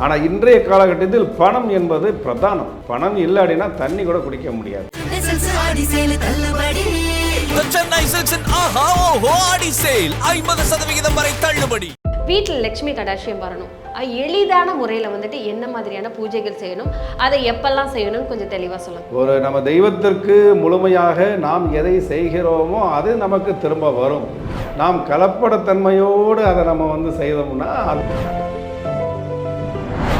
ஆனால் இன்றைய காலகட்டத்தில் பணம் என்பது பிரதானம். பணம் இல்லாட்டினா தண்ணி கூட குடிக்க முடியாது. வீட்டில் லக்ஷ்மி கடாட்சியம் வரணும். எளிதான முறையில் வந்துட்டு என்ன மாதிரியான பூஜைகள் செய்யணும் அதை எப்பெல்லாம் செய்யணும்னு கொஞ்சம் தெளிவாக சொல்லுங்கள் ஒரு நம்ம தெய்வத்திற்கு முழுமையாக நாம் எதை செய்கிறோமோ அது நமக்கு திரும்ப வரும். நாம் கலப்படத்தன்மையோடு அதை நம்ம வந்து செய்தோம்னா அது-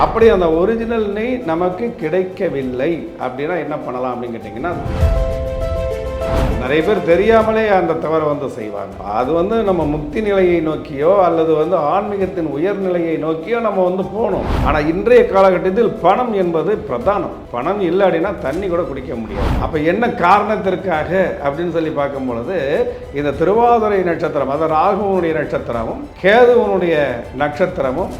அப்படி அந்த ஒரிஜினல் நெய் நமக்கு கிடைக்கவில்லை. அப்படின்னா என்ன பண்ணலாம் அப்படின்னு கேட்டிங்கன்னா நிறைய பேர் தெரியாமலே அந்த தவறை வந்து செய்வாங்க. அது வந்து நம்ம முக்தி நிலையை நோக்கியோ அல்லது வந்து ஆன்மீகத்தின் உயர்நிலையை நோக்கியோ நம்ம வந்து போகணும். ஆனால் இன்றைய காலகட்டத்தில் பணம் என்பது பிரதானம். பணம் இல்லை அப்படின்னா தண்ணி கூட குடிக்க முடியாது. அப்போ என்ன காரணத்திற்காக அப்படின்னு சொல்லி பார்க்கும் பொழுது இந்த திருவாதிரை நட்சத்திரம் அதாவது ராகுவனுடைய நட்சத்திரமும் கேதுவனுடைய நட்சத்திரமும்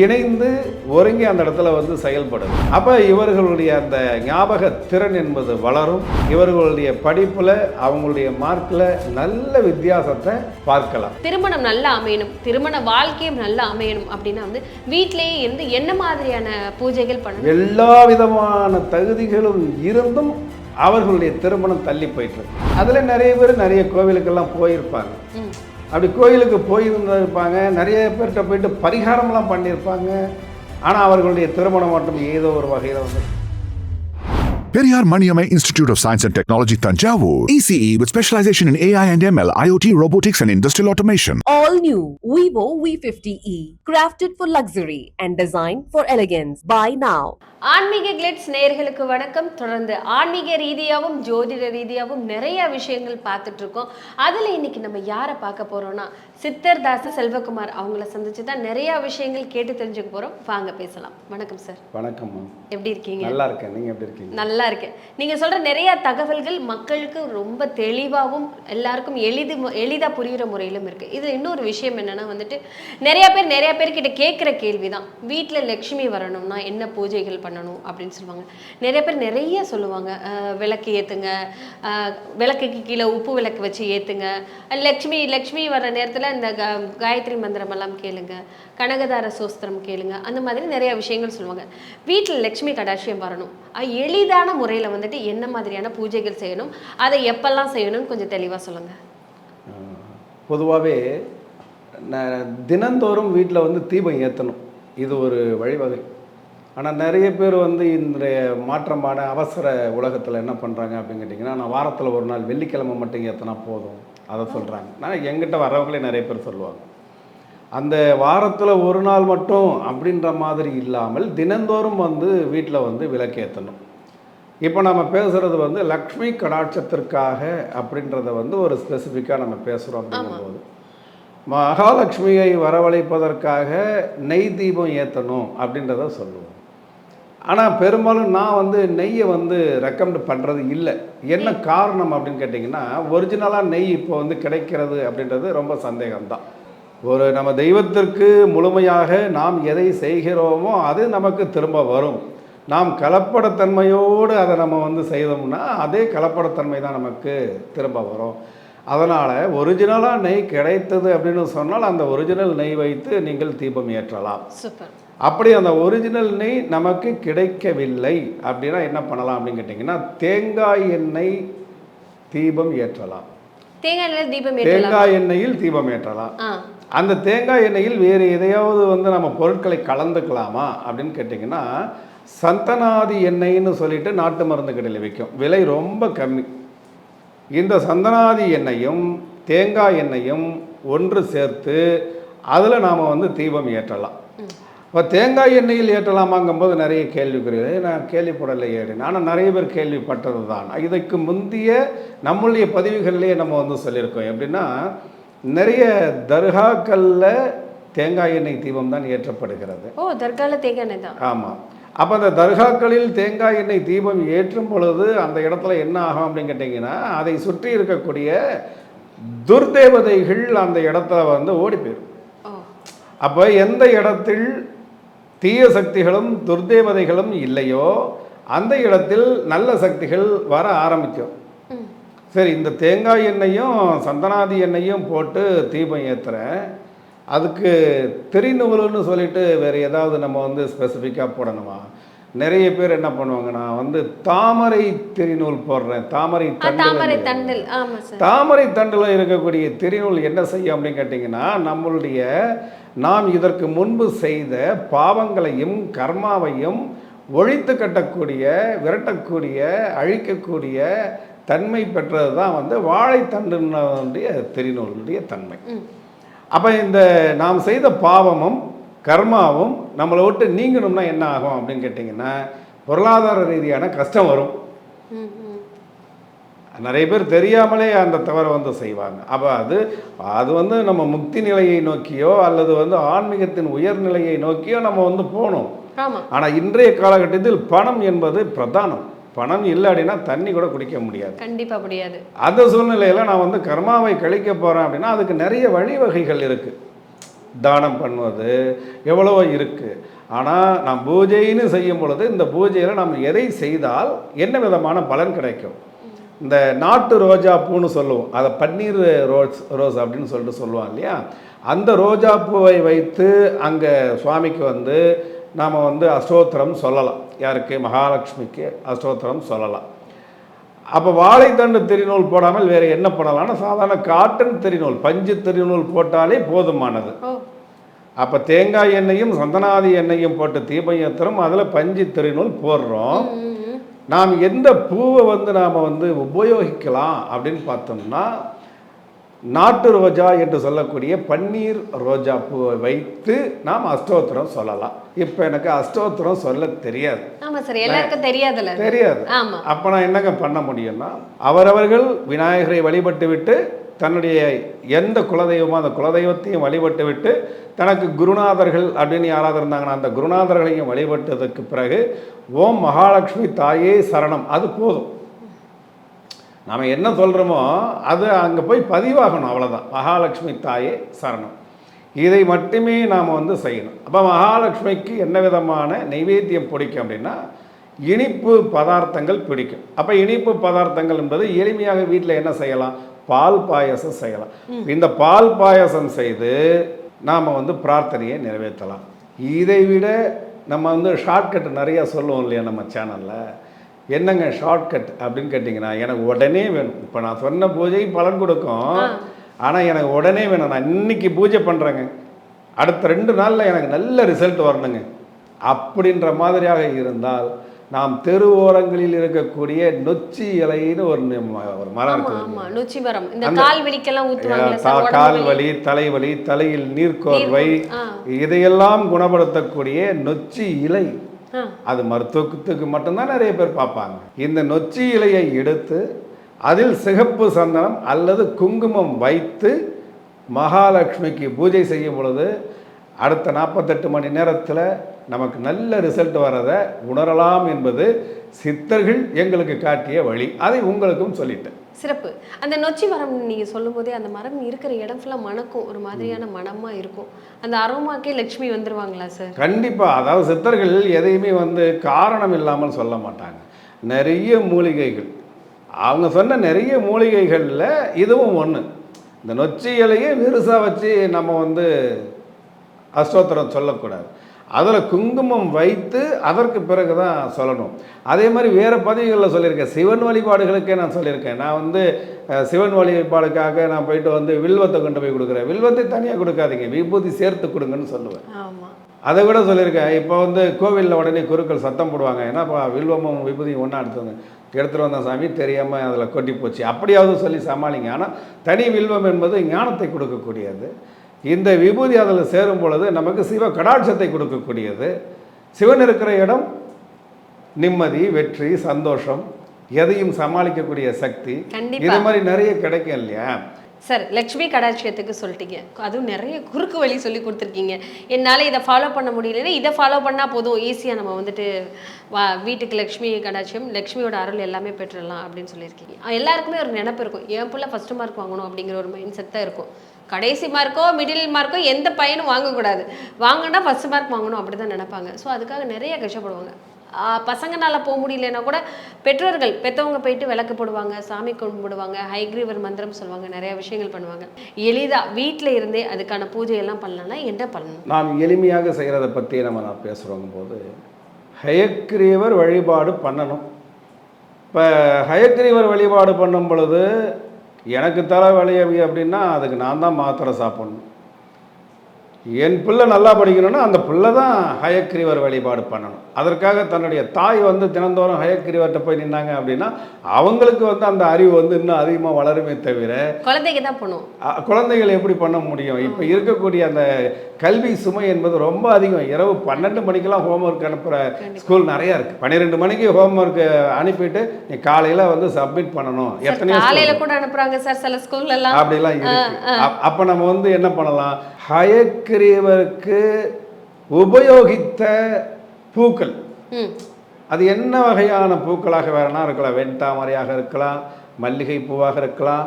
இணைந்து ஒருங்கி அந்த இடத்துல வந்து செயல்படுது. அப்போ இவர்களுடைய அந்த ஞாபக திறன் என்பது வளரும். இவர்களுடைய படிப்பில் அவங்களுடைய மார்க்கில் நல்ல வித்தியாசத்தை பார்க்கலாம். திருமணம் நல்லா அமையணும். திருமண வாழ்க்கையும் நல்லா அமையணும் அப்படின்னா வந்து வீட்டிலேயே இருந்து என்ன மாதிரியான பூஜைகள் பண்ணணும்? எல்லா விதமான தகுதிகளும் இருந்தும் அவர்களுடைய திருமணம் தள்ளி போயிட்டு இருக்கு. அதில் நிறைய பேர் நிறைய கோவிலுக்கெல்லாம் போயிருப்பாங்க. அப்படி கோயிலுக்கு போயிருந்திருப்பாங்க. நிறைய பேர்கிட்ட போயிட்டு பரிகாரம்லாம் பண்ணியிருப்பாங்க. ஆனால் அவர்களுடைய திருமணம் மட்டும் ஏதோ ஒரு வகையில் வந்து Periyar Maniamai Institute of Science and Technology Tanjavur. ECE with specialization in AI and ML, IoT, robotics and industrial automation. All new Vivo V50e, crafted for luxury and designed for elegance. Buy now. ஆன்மீக Glitz நேயர்களுக்கு வணக்கம். தொடர்ந்து ஆன்மீக ரீதியாகவும் ஜோதிட ரீதியாகவும் நிறைய விஷயங்கள் பார்த்துட்டு இருக்கோம் அதில் இன்னைக்கு நம்ம யாரை பார்க்க போறோம்னா சித்தர் தாச செல்வகுமார் அவங்கள சந்திச்சு தான் நிறைய விஷயங்கள் கேட்டு தெரிஞ்சுக்க போறோம். வாங்க பேசலாம். வணக்கம் சார். வணக்கம்மா எப்படி இருக்கீங்க? நல்லா இருக்கேன். நீங்கள் எப்படி இருக்கீங்க? நல்லா இருக்கேன் நீங்க சொல்ற நிறைய தகவல்கள் மக்களுக்கு ரொம்ப தெளிவாகவும் எல்லாருக்கும் எளிது எளிதா புரியுற முறையிலும் இருக்கு. இதுல இன்னொரு விஷயம் என்னன்னா வந்துட்டு நிறைய பேர் நிறைய பேர்கிட்ட கேட்குற கேள்விதான். வீட்டில் லக்ஷ்மி வரணும்னா என்ன பூஜைகள் பண்ணணும் அப்படின்னு சொல்லுவாங்க. நிறைய பேர் நிறைய சொல்லுவாங்க. விளக்கு ஏத்துங்க. விளக்குக்கு கீழே உப்பு விளக்கு வச்சு ஏத்துங்க. லக்ஷ்மி லக்ஷ்மி வர நேரத்துல இந்த க- காயத்ரி மந்திரம் எல்லாம் கேளுங்க. கனகதார சோஸ்திரம் கேளுங்க. அந்த மாதிரி நிறைய விஷயங்கள் சொல்லுவாங்க. வீட்டில் லக்ஷ்மி கடாட்சியம் வரணும். எளிதான எளிதான முறையில் வந்துட்டு என்ன மாதிரியான பூஜைகள் செய்யணும் அதை எப்பெல்லாம் செய்யணும்னு கொஞ்சம் தெளிவாக சொல்லுங்கள் பொதுவாகவே தினந்தோறும் வீட்டில் வந்து தீபம் ஏற்றணும் இது ஒரு வழிவகை. ஆனால் நிறைய பேர் வந்து இன்றைய மாற்றமான அவசர உலகத்தில் என்ன பண்ணுறாங்க அப்படின்னு கேட்டிங்கன்னா நான் வாரத்தில் ஒரு நாள் வெள்ளிக்கிழமை மட்டும் ஏற்றினா போதும். அதை சொல்கிறாங்க நான் எங்கிட்ட வரவங்களே நிறைய பேர் சொல்லுவாங்க. அந்த வாரத்தில் ஒரு நாள் மட்டும் அப்படின்ற மாதிரி இல்லாமல் தினந்தோறும் வந்து வீட்டில் வந்து விளக்கேற்றணும் இப்போ நம்ம பேசுகிறது வந்து லக்ஷ்மி கடாட்சத்திற்காக அப்படின்றத வந்து ஒரு ஸ்பெசிஃபிக்காக நம்ம பேசுகிறோம் அப்படிங்கும்போது. மகாலட்சுமியை வரவழைப்பதற்காக நெய் தீபம் ஏற்றணும் அப்படின்றத சொல்லுவோம். ஆனால் பெரும்பாலும் நான் வந்து நெய்யை வந்து ரெக்கமெண்ட் பண்ணுறது இல்லை. என்ன காரணம் அப்படின்னு கேட்டிங்கன்னா ஒரிஜினலாக நெய் இப்போ வந்து கிடைக்கிறது அப்படின்றது ரொம்ப சந்தேகம்தான். ஒரு நம்ம தெய்வத்திற்கு முழுமையாக நாம் எதை செய்கிறோமோ அது நமக்கு திரும்ப வரும். நாம் கலப்படத்தன்மையோடு அதை நம்ம வந்து செய்தோம்னா அதே கலப்படத்தன்மை தான் நமக்கு திரும்ப வரும். அதனால் ஒரிஜினலாக நெய் கிடைத்தது அப்படின்னு சொன்னால் அந்த ஒரிஜினல் நெய் வைத்து நீங்கள் தீபம் ஏற்றலாம். அப்படி அந்த ஒரிஜினல் நெய் நமக்கு கிடைக்கவில்லை அப்படின்னா என்ன பண்ணலாம் அப்படின்னு கேட்டிங்கன்னா தேங்காய் எண்ணெய் தீபம் ஏற்றலாம். தேங்காய் எண்ணெயில் தீபம் ஏற்றலாம். அந்த தேங்காய் எண்ணெயில் வேறு எதையாவது வந்து நம்ம பொருட்களை கலந்துக்கலாமா அப்படின்னு கேட்டிங்கன்னா சந்தனாதி எண்ணெய்ன்னு சொல்லிட்டு நாட்டு மருந்து கடையில் விற்கும் விலை ரொம்ப கம்மி. இந்த சந்தனாதி எண்ணெயும் தேங்காய் எண்ணெயும் ஒன்று சேர்த்து அதில் நாம் வந்து தீபம் ஏற்றலாம். இப்போ தேங்காய் எண்ணெயில் ஏற்றலாமாங்கும்போது நிறைய கேள்விக்குறிகள். நான் கேள்விப்படலையே ஆனால் நிறைய பேர் கேள்விப்பட்டது தான் இதுக்கு முந்தைய நம்முடைய பதிவுகள்லேயே நம்ம வந்து சொல்லியிருக்கோம். எப்படின்னா நிறைய தர்காக்களில் தேங்காய் எண்ணெய் தீபம் தான் ஏற்றப்படுகிறது. ஓ தர்கால தேங்காய் எண்ணெய் தான். ஆமாம் அப்போ அந்த தர்காக்களில் தேங்காய் எண்ணெய் தீபம் ஏற்றும் பொழுது அந்த இடத்துல என்ன ஆகும் அப்படின்னு கேட்டிங்கன்னா அதை சுற்றி இருக்கக்கூடிய துர்தேவதைகள் அந்த இடத்துல வந்து ஓடி போயிடும். அப்போ எந்த இடத்தில் தீய சக்திகளும் துர்தேவதைகளும் இல்லையோ அந்த இடத்தில் நல்ல சக்திகள் வர ஆரம்பிக்கும். சரி இந்த தேங்காய் எண்ணெயும் சந்தனாதி எண்ணெயும் போட்டு தீபம் ஏற்றுறேன் அதுக்கு தெரிநூல்னு சொல்லிட்டு வேறு ஏதாவது நம்ம வந்து ஸ்பெசிஃபிக்காக போடணுமா? நிறைய பேர் என்ன பண்ணுவாங்க நான் வந்து தாமரை தெரிநூல் போடுறேன். தாமரை தாமரை தண்டு தண்டில். தாமரை தண்டில் இருக்கக்கூடிய திருநூல் என்ன செய்யும் அப்படின்னு கேட்டிங்கன்னா நம்மளுடைய நாம் இதற்கு முன்பு செய்த பாவங்களையும் கர்மாவையும் ஒழித்து கட்டக்கூடிய விரட்டக்கூடிய அழிக்கக்கூடிய தன்மை பெற்றது தான் வந்து வாழைத்தண்டினுடைய திருநூலுடைய தன்மை. அப்போ இந்த நாம் செய்த பாவமும் கர்மாவும் நம்மளை விட்டு நீங்கணும்னா என்ன ஆகும் அப்படின்னு கேட்டிங்கன்னா பொருளாதார ரீதியான கஷ்டம் வரும். நிறைய பேர் தெரியாமலே அந்த தவறை வந்து செய்வாங்க. அப்போ அது அது வந்து நம்ம முக்தி நிலையை நோக்கியோ அல்லது வந்து ஆன்மீகத்தின் உயர்நிலையை நோக்கியோ நம்ம வந்து போகணும். ஆனால் இன்றைய காலகட்டத்தில் பணம் என்பது பிரதானம். பணம் இல்லை அப்படின்னா தண்ணி கூட குடிக்க முடியாது. கண்டிப்பா முடியாது. அந்த சூழ்நிலையில் நான் வந்து கர்மாவை கழிக்க போகிறேன் அப்படின்னா அதுக்கு நிறைய வழிவகைகள் இருக்குது தானம் பண்ணுவது எவ்வளவோ இருக்குது ஆனால் நாம் பூஜைன்னு செய்யும் பொழுது இந்த பூஜையில் நம்ம எதை செய்தால் என்ன விதமான பலன் கிடைக்கும்? இந்த நாட்டு ரோஜா பூன்னு சொல்லுவோம். அதை பன்னீர் ரோஸ் ரோஸ் அப்படின்னு சொல்லிட்டு சொல்லுவாங்க இல்லையா? அந்த ரோஜா பூவை வைத்து அங்கே சுவாமிக்கு வந்து நாம் வந்து அஷ்டோத்திரம் சொல்லலாம். யாருக்கு? மகாலட்சுமிக்கு அஷ்டோத்திரம் சொல்லலாம். அப்போ வாழைத்தண்டு திருநூல் போடாமல் வேறு என்ன பண்ணலாம்னா சாதாரண காட்டன் திருநூல் பஞ்சு திருநூல் போட்டாலே போதுமானது. அப்போ தேங்காய் எண்ணெயும் சந்தனாதி எண்ணெயும் போட்டு ஏற்றுறோம் அதில் பஞ்சு திருநூல் போடுறோம். நாம் எந்த பூவை வந்து நாம் வந்து உபயோகிக்கலாம் அப்படின்னு பார்த்தோம்னா நாட்டு ரோஜா என்று சொல்லக்கூடிய பன்னீர் ரோஜா பூவை வைத்து நாம் அஷ்டோத்திரம் சொல்லலாம். இப்போ எனக்கு அஷ்டோத்திரம் சொல்ல தெரியாது. ஆமா சார் எல்லாருக்கும் தெரியாதுல்ல. தெரியாது. அப்போ நான் என்னங்க பண்ண முடியும்னா அவரவர்கள் விநாயகரை வழிபட்டு விட்டு தன்னுடைய எந்த குலதெய்வமோ அந்த குலதெய்வத்தையும் வழிபட்டு விட்டு தனக்கு குருநாதர்கள் அப்படின்னு யாராவது இருந்தாங்கன்னா அந்த குருநாதர்களையும் வழிபட்டதுக்கு பிறகு ஓம் மகாலட்சுமி தாயே சரணம் அது போதும். நாம் என்ன சொல்கிறோமோ அது அங்கே போய் பதிவாகணும் அவ்வளோதான் மகாலட்சுமி தாயே சரணம். இதை மட்டுமே நாம் வந்து செய்யணும். அப்போ மகாலட்சுமிக்கு என்ன விதமான நைவேத்தியம் பிடிக்கும் அப்படின்னா இனிப்பு பதார்த்தங்கள் பிடிக்கும். அப்போ இனிப்பு பதார்த்தங்கள் என்பது எளிமையாக வீட்டில் என்ன செய்யலாம்? பால் பாயசம் செய்யலாம். இந்த பால் பாயசம் செய்து நாம் வந்து பிரார்த்தனையை நிறைவேற்றலாம். இதை விட நம்ம வந்து ஷார்ட்கட் நிறைய சொல்லுவோம் இல்லையா நம்ம சேனலில் என்னங்க ஷார்ட்கட் அப்படின்னு கேட்டிங்கன்னா எனக்கு உடனே வேணும். இப்போ நான் சொன்ன பூஜை பலன் கொடுக்கும். ஆனால் எனக்கு உடனே வேணும். நான் இன்னைக்கு பூஜை பண்ணுறேங்க அடுத்த ரெண்டு நாளில் எனக்கு நல்ல ரிசல்ட் வரணுங்க. அப்படின்ற மாதிரியாக இருந்தால் நாம் தெரு ஓரங்களில் இருக்கக்கூடிய நொச்சி இலைன்னு ஒரு மரம் இருக்குது கால் வலி. வலி தலைவலி தலையில் நீர்க்கோர்வை. இதையெல்லாம் குணப்படுத்தக்கூடிய நொச்சி இலை. அது மருத்துவத்துக்கு மட்டும்தான் நிறைய பேர் பார்ப்பாங்க. இந்த நொச்சி இலையை எடுத்து அதில் சிகப்பு சந்தனம் அல்லது குங்குமம் வைத்து மகாலட்சுமிக்கு பூஜை செய்யும் பொழுது அடுத்த நாற்பத்தெட்டு மணி நேரத்தில் நமக்கு நல்ல ரிசல்ட் வரதை உணரலாம் என்பது சித்தர்கள் எங்களுக்கு காட்டிய வழி. அதை உங்களுக்கும் சொல்லிட்டேன். சிறப்பு. அந்த நொச்சி மரம் நீங்கள் சொல்லும் போதே அந்த மரம் இருக்கிற இடம் ஃபுல்லாக மணக்கும். ஒரு மாதிரியான மனமாக இருக்கும். அந்த அரோமாக்கே லட்சுமி வந்துருவாங்களா சார் கண்டிப்பாக அதாவது சித்தர்கள் எதையுமே வந்து காரணம் இல்லாமல் சொல்ல மாட்டாங்க. நிறைய மூலிகைகள். அவங்க சொன்ன நிறைய மூலிகைகளில் இதுவும் ஒன்று இந்த நொச்சி இலையே வெறுசாக வச்சு நம்ம வந்து அஸ்தோத்திரம் சொல்லக்கூடாது. அதில் குங்குமம் வைத்து அதற்கு பிறகு தான் சொல்லணும். அதே மாதிரி வேறு பதிவுகளில் சொல்லியிருக்கேன். சிவன் வழிபாடுகளுக்கே நான் சொல்லியிருக்கேன். நான் வந்து சிவன் வழிபாடுக்காக நான் போயிட்டு வந்து வில்வத்தை கொண்டு போய் கொடுக்குறேன். வில்வத்தை தனியாக கொடுக்காதீங்க. விபூதி சேர்த்து கொடுங்கன்னு சொல்லுவேன். அதை விட சொல்லியிருக்கேன். இப்போ வந்து கோவிலில் உடனே குருக்கள் சத்தம் போடுவாங்க. ஏன்னாப்பா வில்வமும் விபூதியும் ஒன்றா எடுத்து எடுத்துகிட்டு வந்த சாமி தெரியாமல் அதில் கொட்டி போச்சு. அப்படியாவது சொல்லி சமாளிங்க. ஆனால் தனி வில்வம் என்பது ஞானத்தை கொடுக்கக்கூடியது. இந்த விபூதி அதில் சேரும் பொழுது நமக்கு சிவ கடாட்சத்தை கொடுக்கக்கூடியது. சிவன் இருக்கிற இடம் நிம்மதி வெற்றி சந்தோஷம் எதையும் சமாளிக்கக்கூடிய சக்தி. இது மாதிரி நிறைய கிடைக்கும் இல்லையா? சார் லக்ஷ்மி கடாட்சியத்துக்கு சொல்லிட்டீங்க. அதுவும் நிறைய குறுக்கு வழி சொல்லி கொடுத்துருக்கீங்க. என்னால் இதை ஃபாலோ பண்ண முடியலன்னா இதை ஃபாலோ பண்ணால் போதும். ஈஸியாக நம்ம வந்துட்டு வா வீட்டுக்கு லக்ஷ்மி கடாட்சியம் லக்ஷ்மியோட அருள் எல்லாமே பெற்றுடலாம் அப்படின்னு சொல்லியிருக்கீங்க. எல்லாருக்குமே ஒரு நினப்பு இருக்கும். என் பிள்ளை ஃபஸ்ட்டு மார்க் வாங்கணும் அப்படிங்கிற ஒரு மைண்ட் செட் தான் இருக்கும். கடைசி மார்க்கோ மிடில் மார்க்கோ எந்த பையனும் வாங்கக்கூடாது. வாங்கினா ஃபஸ்ட் மார்க் வாங்கணும் அப்படி தான் நினைப்பாங்க. ஸோ அதுக்காக நிறைய கஷ்டப்படுவாங்க. பசங்கனால் போக முடியலன்னா கூட பெற்றோர்கள் பெற்றவங்க போயிட்டு விளக்கு போடுவாங்க சாமி கும்பிடுவாங்க ஹைக்ரீவர் மந்திரம் சொல்லுவாங்க நிறைய விஷயங்கள் பண்ணுவாங்க. எளிதாக வீட்டில் இருந்தே அதுக்கான பூஜை எல்லாம் என்ன பண்ணணும்? நாம் எளிமையாக செய்கிறத பற்றி நம்ம நான் பேசுகிறோங்க போது ஹயக்ரீவர் வழிபாடு பண்ணணும். இப்போ ஹயக்ரீவர் வழிபாடு பண்ணும் பொழுது எனக்கு தலை வலி அப்படி அப்படின்னா அதுக்கு நான் தான் மாத்திரை சாப்பிட்ணும். என் பிள்ளை நல்லா படிக்கணும்னா அந்த பிள்ளை தான் ஹயக்ரீவர் வழிபாடு பண்ணணும். அதற்காக தன்னுடைய தாய் வந்து தினந்தோறும் ஹயக்ரீவர்கிட்ட போய் நின்னாங்க அப்படின்னா அவங்களுக்கு வந்து அந்த அறிவு வந்து இன்னும் அதிகமாக வளருமே தவிர குழந்தைக்கு தான் பண்ணுவோம் அ- குழந்தைகள் எப்படி பண்ண முடியும்? இப்போ இருக்கக்கூடிய அந்த கல்வி சுமை என்பது ரொம்ப அதிகம். இரவு பன்னெண்டு மணிக்கெல்லாம் ஹோம்ஒர்க் அனுப்புகிற ஸ்கூல் நிறையா இருக்குது பன்னிரெண்டு மணிக்கு ஹோம்ஒர்க் அனுப்பிட்டு நீ காலையில் வந்து சப்மிட் பண்ணணும். சார் எத்தனையோ காலையில. கூட அனுப்புறாங்க சார் சில ஸ்கூல்ல எல்லாம். அப்படிலாம் இருக்கு. அப்- அப்ப நம்ம வந்து என்ன பண்ணலாம்? ஹயக்கிரீவருக்கு உபயோகித்த பூக்கள். அது என்ன வகையான பூக்களாக வேணா இருக்கலாம். வெண்தாமரையாக இருக்கலாம் மல்லிகை பூவாக இருக்கலாம்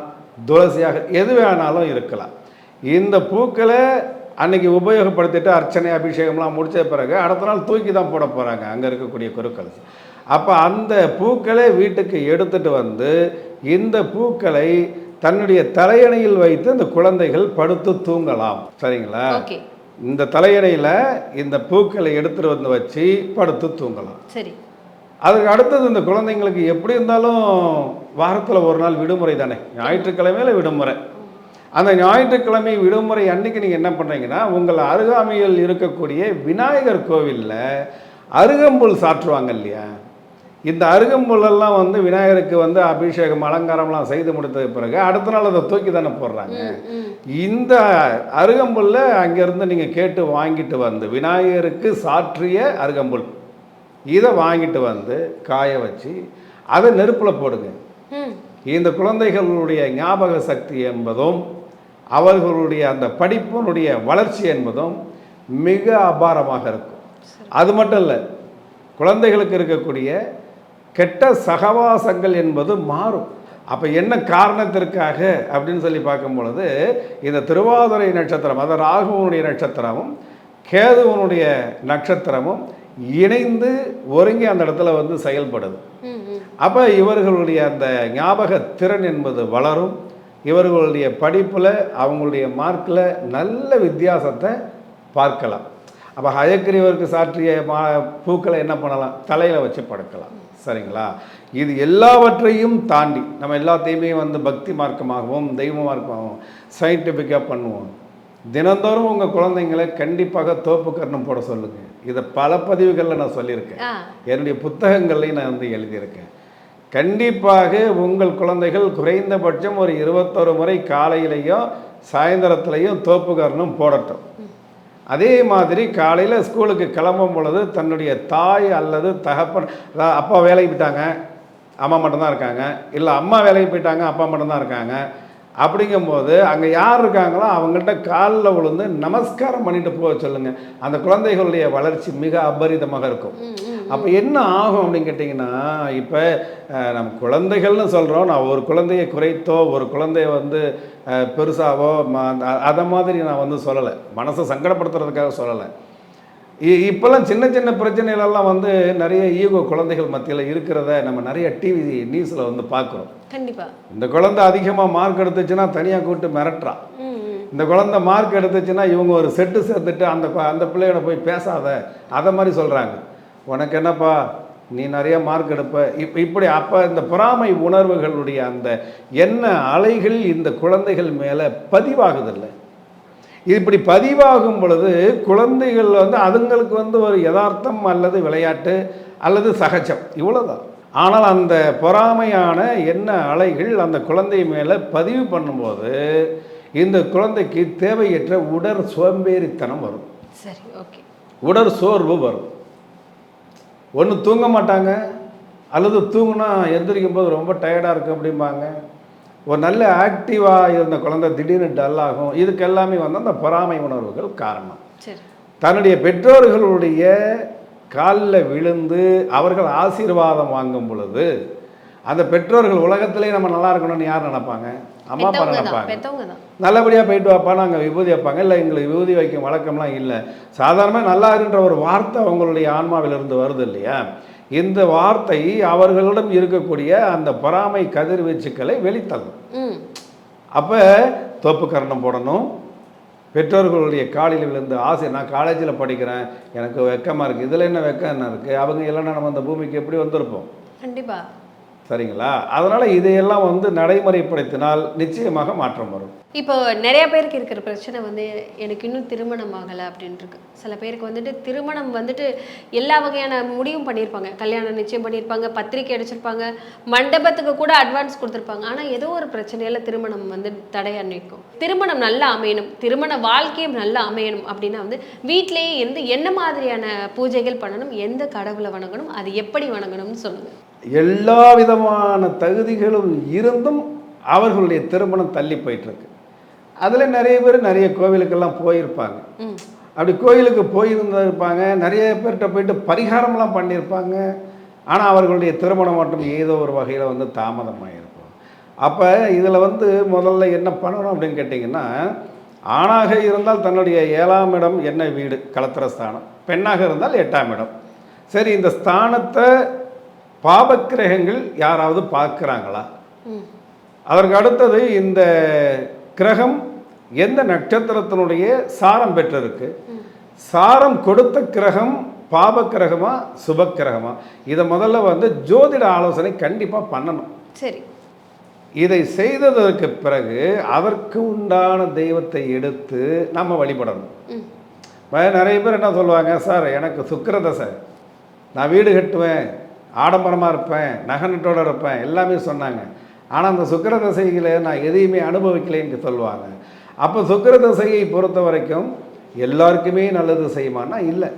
துளசியாக எது வேணாலும் இருக்கலாம். இந்த பூக்களை அன்னைக்கு உபயோகப்படுத்திட்டு அர்ச்சனை அபிஷேகம்லாம் முடிச்ச பிறகு அடுத்த நாள் தூக்கி தான் போட போகிறாங்க அங்கே இருக்கக்கூடிய குருக்கள். அப்போ அந்த பூக்களை வீட்டுக்கு எடுத்துட்டு வந்து இந்த பூக்களை தன்னுடைய தலையணையில் வைத்து இந்த குழந்தைகள் படுத்து தூங்கலாம். சரிங்களா? இந்த தலையணையில் இந்த பூக்களை எடுத்துட்டு வந்து வச்சு படுத்து தூங்கலாம். சரி. அதுக்கு அடுத்தது இந்த குழந்தைங்களுக்கு எப்படி இருந்தாலும் வாரத்தில் ஒரு நாள் விடுமுறை தானே. ஞாயிற்றுக்கிழமையில விடுமுறை. அந்த ஞாயிற்றுக்கிழமை விடுமுறை அன்னைக்கு நீங்கள் என்ன பண்ணுறீங்கன்னா உங்கள் அருகாமையில் இருக்கக்கூடிய விநாயகர் கோவிலில் அருகம்புல் சாற்றுவாங்க இல்லையா? இந்த அருகம்புல்லெல்லாம் வந்து விநாயகருக்கு வந்து அபிஷேகம் அலங்காரம்லாம் செய்து முடித்தது பிறகு அடுத்த நாள் அதை தூக்கி தானே போடுறாங்க. இந்த அருகம்புல்லை அங்கேருந்து நீங்கள் கேட்டு வாங்கிட்டு வந்து விநாயகருக்கு சாற்றிய அருகம்புல் இதை வாங்கிட்டு வந்து காய வச்சு அதை நெருப்பில் போடுங்க. இந்த குழந்தைகளுடைய ஞாபக சக்தி என்பதும் அவர்களுடைய அந்த படிப்பினுடைய வளர்ச்சி என்பதும் மிக அபாரமாக இருக்கும். அது மட்டும் இல்லை குழந்தைகளுக்கு இருக்கக்கூடிய கெட்ட சகவாசங்கள் என்பது மாறும். அப்போ என்ன காரணத்திற்காக அப்படின்னு சொல்லி பார்க்கும் பொழுது இந்த திருவாதிரை நட்சத்திரம் அதாவது ராகுவனுடைய நட்சத்திரமும் கேதுவனுடைய நட்சத்திரமும் இணைந்து ஒருங்கி அந்த இடத்துல வந்து செயல்படுது. அப்போ இவர்களுடைய அந்த ஞாபக திறன் என்பது வளரும். இவர்களுடைய படிப்பில் அவங்களுடைய மார்க்கில் நல்ல வித்தியாசத்தை பார்க்கலாம். அப்போ ஹயக்கிரிவருக்கு சாற்றிய மா பூக்களை என்ன பண்ணலாம்? தலையில் வச்சு படுக்கலாம். சரிங்களா? இது எல்லாவற்றையும் தாண்டி நம்ம எல்லாத்தையுமே வந்து பக்தி மார்க்கமாகவும் தெய்வ மார்க்கமாகவும் சயின்டிஃபிக்காக பண்ணுவோம். தினந்தோறும் உங்கள் குழந்தைங்களை கண்டிப்பாக தோப்பு கர்ணம் போட சொல்லுங்கள் இதை பல பதிவுகளில் நான் சொல்லியிருக்கேன். என்னுடைய புத்தகங்களையும் நான் வந்து எழுதியிருக்கேன். கண்டிப்பாக உங்கள் குழந்தைகள் குறைந்தபட்சம் ஒரு இருபத்தொரு முறை காலையிலையும் சாயந்தரத்துலையும் தோப்புக்காரனும் போடட்டும். அதே மாதிரி காலையில் ஸ்கூலுக்கு கிளம்பும் பொழுது தன்னுடைய தாய் அல்லது தகப்பன் அதாவது அப்பா வேலைக்கு போயிட்டாங்க அம்மா மட்டும்தான் இருக்காங்க. இல்லை அம்மா வேலைக்கு போயிட்டாங்க அப்பா மட்டும்தான் இருக்காங்க. அப்படிங்கும்போது அங்கே யார் இருக்காங்களோ அவங்கள்ட்ட காலில் விழுந்து நமஸ்காரம் பண்ணிட்டு போக சொல்லுங்கள் அந்த குழந்தைகளுடைய வளர்ச்சி மிக அபரிதமாக இருக்கும். அப்போ என்ன ஆகும் அப்படின்னு கேட்டிங்கன்னா இப்போ நம்ம குழந்தைகள்னு சொல்கிறோம் நான் ஒரு குழந்தையை குறைத்தோ ஒரு குழந்தைய வந்து பெருசாவோ அதை மாதிரி நான் வந்து சொல்லலை. மனசை சங்கடப்படுத்துறதுக்காக சொல்லலை. இ- இப்போல்லாம் சின்ன சின்ன பிரச்சனைகளெல்லாம் வந்து நிறைய ஈகோ குழந்தைகள் மத்தியில் இருக்கிறத நம்ம நிறைய டிவி நியூஸில் வந்து பார்க்குறோம் கண்டிப்பா. இந்த குழந்தை அதிகமாக மார்க் எடுத்துச்சுன்னா தனியாக கூப்பிட்டு மிரட்டுறான் இந்த குழந்தை மார்க் எடுத்துச்சுன்னா இவங்க ஒரு செட்டு சேர்த்துட்டு அந்த அந்த பிள்ளையோட போய் பேசாத அதை மாதிரி சொல்கிறாங்க உனக்கு என்னப்பா? நீ நிறைய மார்க் எடுப்ப. இப் இப்படி அப்போ இந்த பொறாமை உணர்வுகளுடைய அந்த என்ன அலைகள் இந்த குழந்தைகள் மேலே பதிவாகுதில்லை. இது இப்படி பதிவாகும் பொழுது குழந்தைகள் வந்து அதுங்களுக்கு வந்து ஒரு யதார்த்தம் அல்லது விளையாட்டு அல்லது சகஜம். இவ்வளோதான் ஆனால் அந்த பொறாமையான என்ன அலைகள் அந்த குழந்தை மேலே பதிவு பண்ணும்போது இந்த குழந்தைக்கு தேவையற்ற உடற் சோம்பேறித்தனம் வரும். சரி ஓகே. உடற் சோர்வு வரும். ஒன்று தூங்க மாட்டாங்க அல்லது தூங்குனா எந்திரிக்கும் போது ரொம்ப டயர்டாக இருக்குது அப்படிம்பாங்க. ஒரு நல்ல ஆக்டிவாக இருந்த குழந்தை திடீர்னு டல் ஆகும். இதுக்கு எல்லாமே வந்து அந்த பொறாமை உணர்வுகள் காரணம். தன்னுடைய பெற்றோர்களுடைய காலில் விழுந்து அவர்கள் ஆசீர்வாதம் வாங்கும் பொழுது அந்த பெற்றோர்கள் உலகத்திலே நம்ம நல்லா இருக்கணும்னு யார் நினைப்பாங்க? அம்மா அப்பா நினைப்பாங்க. நல்லபடியாக போயிட்டு வாப்பா நாங்கள் விபூதி வைப்பாங்க. இல்லை எங்களுக்கு விபூதி வைக்கும் வழக்கம்லாம் இல்லை. சாதாரணமாக நல்லா இருன்ற ஒரு வார்த்தை அவங்களுடைய ஆன்மாவிலிருந்து வருது இல்லையா? இந்த வார்த்தை அவர்களிடம் இருக்கக்கூடிய அந்த பொறாமை கதிர்வீச்சுக்களை வெளித்தள்ளும். அப்போ தோப்பு கரணம் போடணும். பெற்றோர்களுடைய காலில் விழுந்து ஆசை நான் காலேஜில் படிக்கிறேன் எனக்கு வெக்கமாக இருக்குது இதில் என்ன வெக்கம் என்ன இருக்குது அவங்க இல்லைன்னா நம்ம அந்த பூமிக்கு எப்படி வந்திருப்போம்? கண்டிப்பா. சரிங்களா? அதனால் இதையெல்லாம் வந்து நடைமுறைப்படுத்தினால் நிச்சயமாக மாற்றம் வரும். இப்போ நிறைய பேருக்கு இருக்கிற பிரச்சனை வந்து எனக்கு இன்னும் திருமணம் ஆகலை அப்படின்ட்டுருக்கு சில பேருக்கு வந்துட்டு திருமணம் வந்துட்டு எல்லா வகையான முடிவும் பண்ணியிருப்பாங்க. கல்யாணம் நிச்சயம் பண்ணியிருப்பாங்க பத்திரிக்கை அடிச்சிருப்பாங்க மண்டபத்துக்கு கூட அட்வான்ஸ் கொடுத்துருப்பாங்க. ஆனால் ஏதோ ஒரு பிரச்சனையில திருமணம் வந்து தடையா நிற்கும். திருமணம் நல்லா அமையணும் திருமண வாழ்க்கையும் நல்லா அமையணும் அப்படின்னா வந்து வீட்டிலேயே இருந்து என்ன மாதிரியான பூஜைகள் பண்ணணும் எந்த கடவுளை வணங்கணும் அது எப்படி வணங்கணும்னு சொல்லுங்கள் எல்லா விதமான தகுதிகளும் இருந்தும் அவர்களுடைய திருமணம் தள்ளி போயிட்டுருக்கு. அதில் நிறைய பேர் நிறைய கோவிலுக்கெல்லாம் போயிருப்பாங்க. அப்படி கோயிலுக்கு போயிருந்திருப்பாங்க. நிறைய பேர்கிட்ட போயிட்டு பரிகாரம்லாம் பண்ணியிருப்பாங்க. ஆனால் அவர்களுடைய திருமணம் மட்டும் ஏதோ ஒரு வகையில் வந்து தாமதமாயிருக்கும். அப்போ இதில் வந்து முதல்ல என்ன பண்ணணும் அப்படின்னு கேட்டிங்கன்னா ஆணாக இருந்தால் தன்னுடைய ஏழாம் இடம் என்ன வீடு? கலத்திர ஸ்தானம். பெண்ணாக இருந்தால் எட்டாம் இடம். சரி இந்த ஸ்தானத்தை பாபக்கிரகங்கள் யாராவது பார்க்குறாங்களா? அதற்கு அடுத்தது இந்த கிரகம் எந்த நட்சத்திரத்தினுடைய சாரம் பெற்றிருக்கு? சாரம் கொடுத்த கிரகம் பாப கிரகமா சுப கிரகமா இதை முதல்ல வந்து ஜோதிட ஆலோசனை கண்டிப்பாக பண்ணணும். சரி. இதை செய்ததற்கு பிறகு அதற்கு உண்டான தெய்வத்தை எடுத்து நம்ம வழிபடணும். நிறைய பேர் என்ன சொல்லுவாங்க சார் எனக்கு சுக்கிரதசை. நான் வீடு கட்டுவேன். ஆடம்பரமாக இருப்பேன் நகனட்டோடு இருப்பேன் எல்லாமே சொன்னாங்க. ஆனால் அந்த சுக்கிரதசைகளை நான் எதையுமே அனுபவிக்கலைன்னு சொல்லுவாங்க. அப்போ சுக்கிரதசையை பொறுத்த வரைக்கும் எல்லாருக்குமே நல்லது செய்யுமானா இல்லை.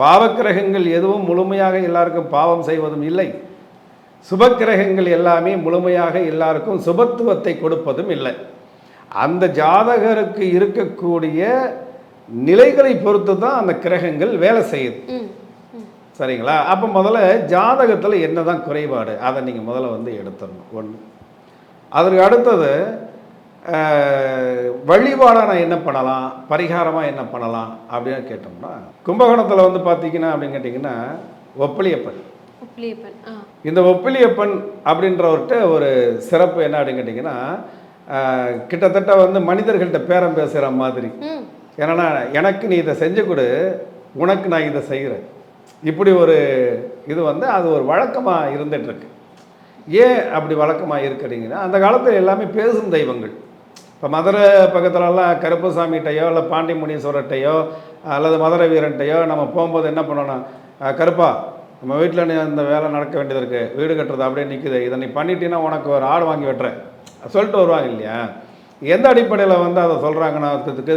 பாவக்கிரகங்கள் எதுவும் முழுமையாக எல்லாருக்கும் பாவம் செய்வதும் இல்லை. சுபக்கிரகங்கள் எல்லாமே முழுமையாக எல்லாருக்கும் சுபத்துவத்தை கொடுப்பதும் இல்லை. அந்த ஜாதகருக்கு இருக்கக்கூடிய நிலைகளை பொறுத்து தான் அந்த கிரகங்கள் வேலை செய்யுது. சரிங்களா? அப்போ முதல்ல ஜாதகத்தில் என்னதான் குறைபாடு? அதை நீங்கள் முதல்ல வந்து எடுத்துடணும். ஒன்று அதற்கு அடுத்தது வழிபாடாக நான் என்ன பண்ணலாம்? பரிகாரமாக என்ன பண்ணலாம்? அப்படின்னு கேட்டோம்னா கும்பகோணத்தில் வந்து பார்த்தீங்கன்னா அப்படின்னு கேட்டிங்கன்னா ஒப்பளியப்பன் உப்ளியப்பன் ஆ. இந்த ஒப்பிலியப்பன் அப்படின்றவர்கிட்ட ஒரு சிறப்பு என்ன அப்படின்னு கேட்டிங்கன்னா கிட்டத்தட்ட வந்து மனிதர்கள்ட்ட பேரம் பேசுகிற மாதிரி. ஏன்னா எனக்கு நீ இதை செஞ்சு கொடு உனக்கு நான் இதை செய்கிறேன் இப்படி ஒரு இது வந்து அது ஒரு வழக்கமாக இருந்துகிட்ருக்கு ஏன் அப்படி வழக்கமாக இருக்கிறீங்கன்னா அந்த காலத்தில் எல்லாமே பேசும் தெய்வங்கள். இப்போ மதுரை பக்கத்துலலாம் கருப்பசாமிகிட்டையோ இல்லை பாண்டிமுனீஸ்வரட்டையோ அல்லது மதுரை வீரன்ட்டையோ நம்ம போகும்போது என்ன பண்ணணும்? கருப்பா நம்ம வீட்டில் இந்த அந்த வேலை நடக்க வேண்டியது இருக்குது வீடு கட்டுறது அப்படியே நிற்குது இதை நீ பண்ணிட்டீன்னா உனக்கு ஒரு ஆடு வாங்கி வெட்டுறேன். சொல்லிட்டு வருவாங்க இல்லையா? எந்த அடிப்படையில் வந்து அதை சொல்கிறாங்கன்னா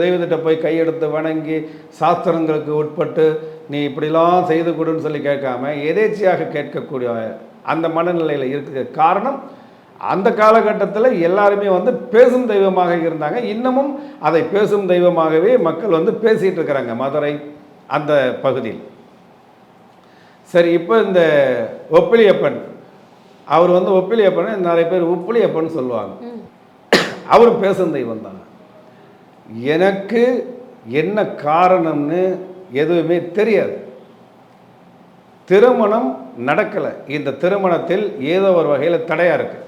தெய்வத்திட்ட போய் கையெடுத்து வணங்கி சாஸ்திரங்களுக்கு உட்பட்டு நீ இப்படிலாம் செய்து கொடுன்னு சொல்லி கேட்காம எதேச்சியாக கேட்கக்கூடிய அந்த மனநிலையில் இருக்க காரணம் அந்த காலகட்டத்தில் எல்லாருமே வந்து பேசும் தெய்வமாக இருந்தாங்க. இன்னமும் அதை பேசும் தெய்வமாகவே மக்கள் வந்து பேசிகிட்டு இருக்கிறாங்க மதுரை அந்த பகுதியில். சரி இப்போ இந்த ஒப்பிலியப்பன் அவர் வந்து ஒப்பிலியப்பன் நிறைய பேர் உப்பிலியப்பன் சொல்லுவாங்க. அவர் பேசும் தெய்வம் தான். எனக்கு என்ன காரணம்னு எதுவுமே தெரியாது. திருமணம் நடக்கலை. இந்த திருமணத்தில் ஏதோ ஒரு வகையில் தடையாக இருக்குது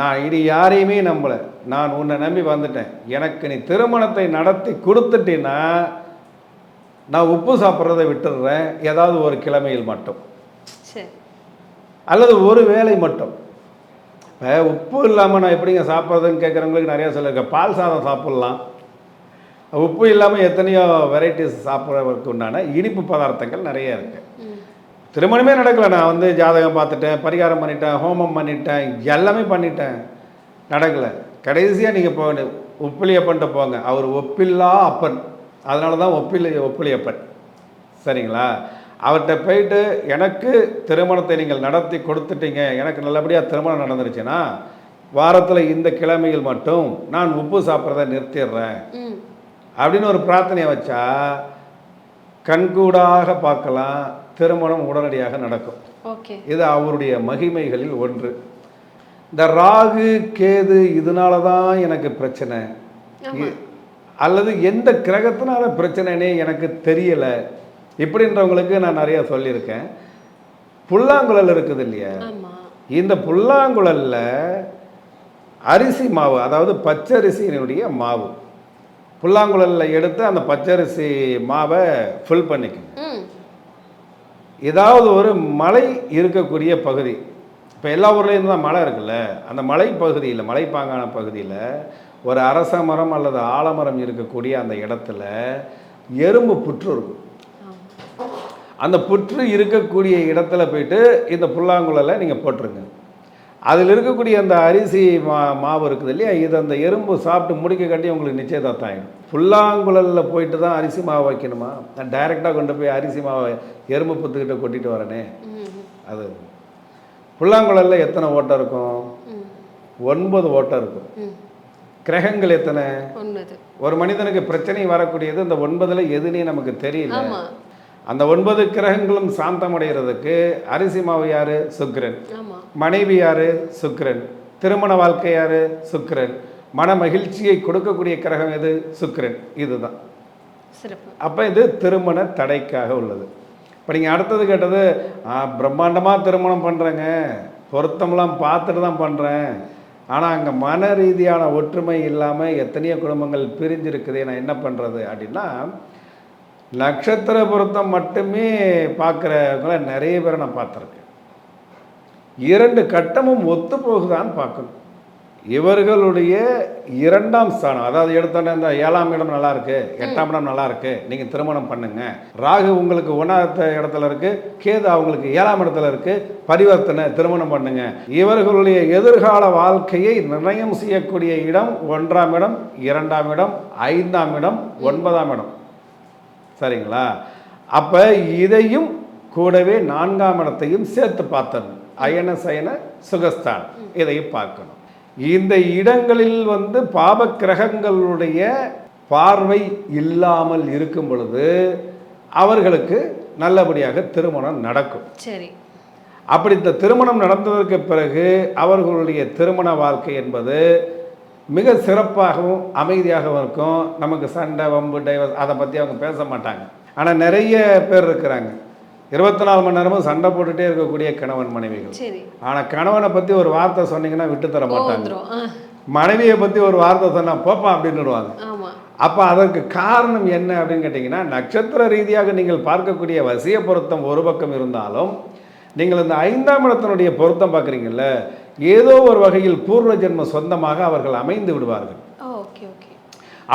நான் இனி யாரையுமே நம்பலை. நான் உன்னை நம்பி வந்துட்டேன். எனக்கு நீ திருமணத்தை நடத்தி கொடுத்துட்டீன்னா நான் உப்பு சாப்பிட்றதை விட்டுடுறேன். ஏதாவது ஒரு கிழமையில் மட்டும். அல்லது ஒரு வேளை மட்டும். இப்போ உப்பு இல்லாமல் நான் எப்படிங்க சாப்பிட்றதுன்னு கேட்குறவங்களுக்கு நிறையா சொல்லியிருக்கேன் பால் சாதம் சாப்பிட்லாம். உப்பு இல்லாமல் எத்தனையோ வெரைட்டிஸ் சாப்பிட்றதுக்கு உண்டான இனிப்பு பதார்த்தங்கள் நிறைய இருக்குது திருமணமே நடக்கலை. நான் வந்து ஜாதகம் பார்த்துட்டேன் பரிகாரம் பண்ணிட்டேன் ஹோமம் பண்ணிட்டேன் எல்லாமே பண்ணிட்டேன். நடக்கலை. கடைசியாக நீங்கள் போக வேண்டிய உப்பிலியப்பன்ட்ட போங்க. அவர் ஒப்பில்லா அப்பன். அதனால தான் ஒப்பிலி ஒப்பிலியப்பன் சரிங்களா? அவர்கிட்ட போயிட்டு எனக்கு திருமணத்தை நீங்கள் நடத்தி கொடுத்துட்டீங்க. எனக்கு நல்லபடியாக திருமணம் நடந்துருச்சுன்னா வாரத்தில் இந்த கிழமையில் மட்டும் நான் உப்பு சாப்பிட்றத நிறுத்திடுறேன். அப்படின்னு ஒரு பிரார்த்தனையை வச்சா கண்கூடாக பார்க்கலாம் திருமணம் உடனடியாக நடக்கும். ஓகே. இது அவருடைய மகிமைகளில் ஒன்று. இந்த ராகு கேது இதனால தான் எனக்கு பிரச்சனை. அல்லது எந்த கிரகத்தினால பிரச்சனைனே எனக்கு தெரியலை. இப்படின்றவங்களுக்கு நான் நிறைய சொல்லியிருக்கேன். புல்லாங்குழல் இருக்குது இல்லையா? இந்த புல்லாங்குழல்ல அரிசி மாவு அதாவது பச்சரிசியினுடைய மாவு. புல்லாங்குழல்ல எடுத்து அந்த பச்சரிசி மாவை ஃபில் பண்ணிக்கணும் ஏதாவது ஒரு மலை இருக்கக்கூடிய பகுதி இப்போ எல்லா ஊர்லேயும் தான் மலை இருக்குல்ல அந்த மலை பகுதியில் மலைப்பாங்கான பகுதியில் ஒரு அரச மரம் அல்லது ஆலமரம் இருக்கக்கூடிய அந்த இடத்துல எறும்பு புற்று இருக்கும். அந்த புற்று இருக்கக்கூடிய இடத்துல போயிட்டு இந்த புல்லாங்குழலை நீங்கள் போட்டுருங்க. அதில் இருக்கக்கூடிய அந்த அரிசி மா மாவு இருக்குது இல்லையா? இது அந்த எறும்பு சாப்பிட்டு முடிக்க கட்டி உங்களுக்கு நிச்சயதார்த்தம் ஆகிடும் புல்லாங்குழலில் போயிட்டு தான் அரிசி மாவு வைக்கணுமா? நான் டைரெக்டாக கொண்டு போய் அரிசி மாவை எறும்பு புத்துக்கிட்ட கொட்டிட்டு வரனே. அது புல்லாங்குழலில் எத்தனை ஓட்டம் இருக்கும்? ஒன்பது ஓட்டம் இருக்கும். கிரகங்கள் எத்தனை? ஒரு மனிதனுக்கு பிரச்சனை வரக்கூடியது இந்த ஒன்பதுல எதுனே நமக்கு தெரியல. அந்த ஒன்பது கிரகங்களும் சாந்தமடைகிறதுக்கு அரிசி மாவு யாரு? சுக்கிரன். ஆமா. மனைவி யாரு? சுக்கிரன். திருமண வாழ்க்கை யாரு? சுக்கிரன். மன மகிழ்ச்சியை கொடுக்கக்கூடிய கிரகம் எது? சுக்கிரன். இதுதான். அப்போ இது திருமண தடைக்காக உள்ளது. இப்போ நீங்கள் அடுத்தது கேட்டது பிரம்மாண்டமாக திருமணம் பண்ணுறேங்க பொருத்தம்லாம் பார்த்துட்டு தான் பண்ணுறேன் ஆனால் அங்கே மன ரீதியான ஒற்றுமை இல்லாமல் எத்தனையோ குடும்பங்கள் பிரிஞ்சிருக்குதே நான் என்ன பண்ணுறது அப்படின்னா நட்சத்திர பொருத்தம் மட்டுமே பார்க்குறவங்கள நிறைய பேரை நான் பார்த்துருக்கேன். இரண்டு கட்டமும் ஒத்து போகுதான்னு பார்க்கணும். இவர்களுடைய இரண்டாம் ஸ்தானம் அதாவது எடுத்தோன்னே இந்த ஏழாம் இடம் நல்லா இருக்கு எட்டாம் இடம் நல்லா இருக்கு நீங்க திருமணம் பண்ணுங்க. ராகு உங்களுக்கு ஒன்றாத்த இடத்துல இருக்கு கேது அவங்களுக்கு ஏழாம் இடத்துல இருக்கு பரிவர்த்தனை திருமணம் பண்ணுங்க. இவர்களுடைய எதிர்கால வாழ்க்கையை நிர்ணயம் செய்யக்கூடிய இடம் ஒன்றாம் இடம் இரண்டாம் இடம் ஐந்தாம் இடம் ஒன்பதாம் இடம். சரிங்களா? அப்போ இதையும் கூடவே நான்காம் இடத்தையும் சேர்த்து பார்த்தணும் அயன சயன சுகஸ்தான். இதையும் பார்க்கணும். இந்த இடங்களில் வந்து பாப கிரகங்களுடைய பார்வை இல்லாமல் இருக்கும் பொழுது அவர்களுக்கு நல்லபடியாக திருமணம் நடக்கும். சரி. அப்படி இந்த திருமணம் நடந்ததற்கு பிறகு அவர்களுடைய திருமண வாழ்க்கை என்பது மிக சிறப்பாகவும் அமைதியாகவும் இருக்கும். நமக்கு சண்டை வம்பு டைவர்ஸ் அதை பற்றி அவங்க பேச மாட்டாங்க. ஆனால் நிறைய பேர் இருக்கிறாங்க. இருபத்தி நாலு மணி நேரமும் சண்டை போட்டுட்டே இருக்கக்கூடிய கணவன் மனைவிகள். ஆனால் கணவனை பற்றி ஒரு வார்த்தை சொன்னீங்கன்னா விட்டு தர மாட்டாங்க. மனைவியை பற்றி ஒரு வார்த்தை சொன்னால் போப்பா அப்படின்னுடுவாங்க அப்போ அதற்கு காரணம் என்ன அப்படின்னு கேட்டிங்கன்னா நட்சத்திர ரீதியாக நீங்கள் பார்க்கக்கூடிய வசிய பொருத்தம் ஒரு பக்கம் இருந்தாலும் நீங்கள் இந்த ஐந்தாம் இடத்தினுடைய பொருத்தம் பார்க்குறீங்கல்ல ஏதோ ஒரு வகையில் பூர்வ ஜென்ம சொந்தமாக அவர்கள் அமைந்து விடுவார்கள். Okay okay.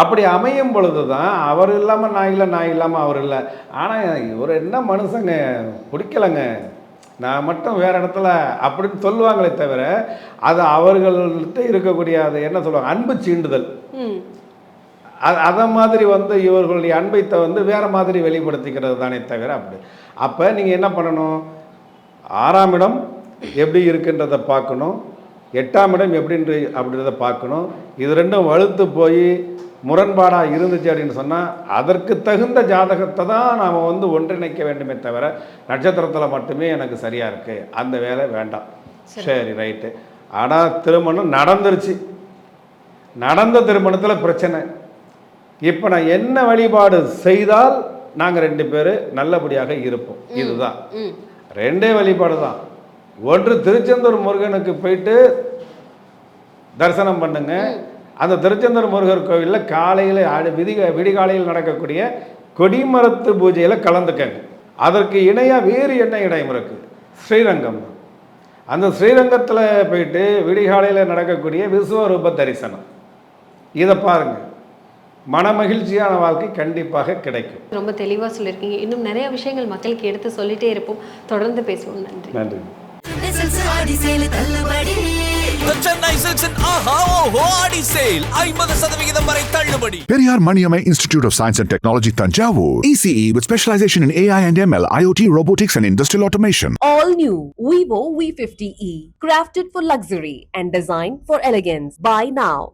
அப்படி அமையும் பொழுது தான் அவர் இல்லாமல் நான் இல்லை நான் இல்லாமல் அவர் இல்லை. ஆனால் இவர் என்ன மனுஷங்க? பிடிக்கலைங்க. நான் மட்டும் வேறு இடத்துல அப்படின்னு சொல்லுவாங்களே தவிர அது அவர்கள்ட்ட இருக்கக்கூடிய அது என்ன சொல்லுவாங்க? அன்பு சீண்டுதல். அது அதை மாதிரி வந்து இவர்களுடைய அன்பைத்தை வந்து வேறு மாதிரி வெளிப்படுத்திக்கிறது தானே தவிர அப்படி. அப்போ நீங்கள் என்ன பண்ணணும்? ஆறாம் இடம் எப்படி இருக்குன்றதை பார்க்கணும். எட்டாம் இடம் எப்படின்ற அப்படின்றத பார்க்கணும். இது ரெண்டும் வலுத்து போய் முரண்பாடாக இருந்துச்சு அப்படின்னு சொன்னால் அதற்கு தகுந்த ஜாதகத்தை தான் நாம் வந்து ஒன்றிணைக்க வேண்டுமே தவிர நட்சத்திரத்தில் மட்டுமே எனக்கு சரியாக இருக்குது அந்த வேலை வேண்டாம். சரி. ரைட்டு. ஆனால் திருமணம் நடந்துருச்சு. நடந்த திருமணத்தில் பிரச்சனை. இப்போ நான் என்ன வழிபாடு செய்தால் நாங்கள் ரெண்டு பேர் நல்லபடியாக இருப்போம். இதுதான். ரெண்டே வழிபாடு தான். ஒன்று திருச்செந்தூர் முருகனுக்கு போயிட்டு தரிசனம் பண்ணுங்க. அந்த திருச்செந்தூர் முருகர் கோவிலில் காலையில் விதி விடிகாலையில் நடக்கக்கூடிய கொடிமரத்து பூஜையில் கலந்துக்கங்க. அதற்கு இணையாக வேறு என்ன இடம் இருக்குது ஸ்ரீரங்கம். அந்த ஸ்ரீரங்கத்தில் போயிட்டு விடிகாலையில் நடக்கக்கூடிய விஸ்வரூப தரிசனம். இதை பாருங்க. மன மகிழ்ச்சியான வாழ்க்கை கண்டிப்பாக கிடைக்கும். ரொம்ப தெளிவா சொல்லியிருக்கீங்க. இன்னும் நிறைய விஷயங்கள் மக்களுக்கு எடுத்து சொல்லிட்டே இருப்போம். தொடர்ந்து பேசுவோம். நன்றி. நன்றி. Periyar Maniyamai Institute of Science and Technology, Tanjavur, ECE, with specialization in AI and ML, IoT, robotics, and industrial automation. All new Vivo V50e, crafted for luxury and designed for elegance. Buy now.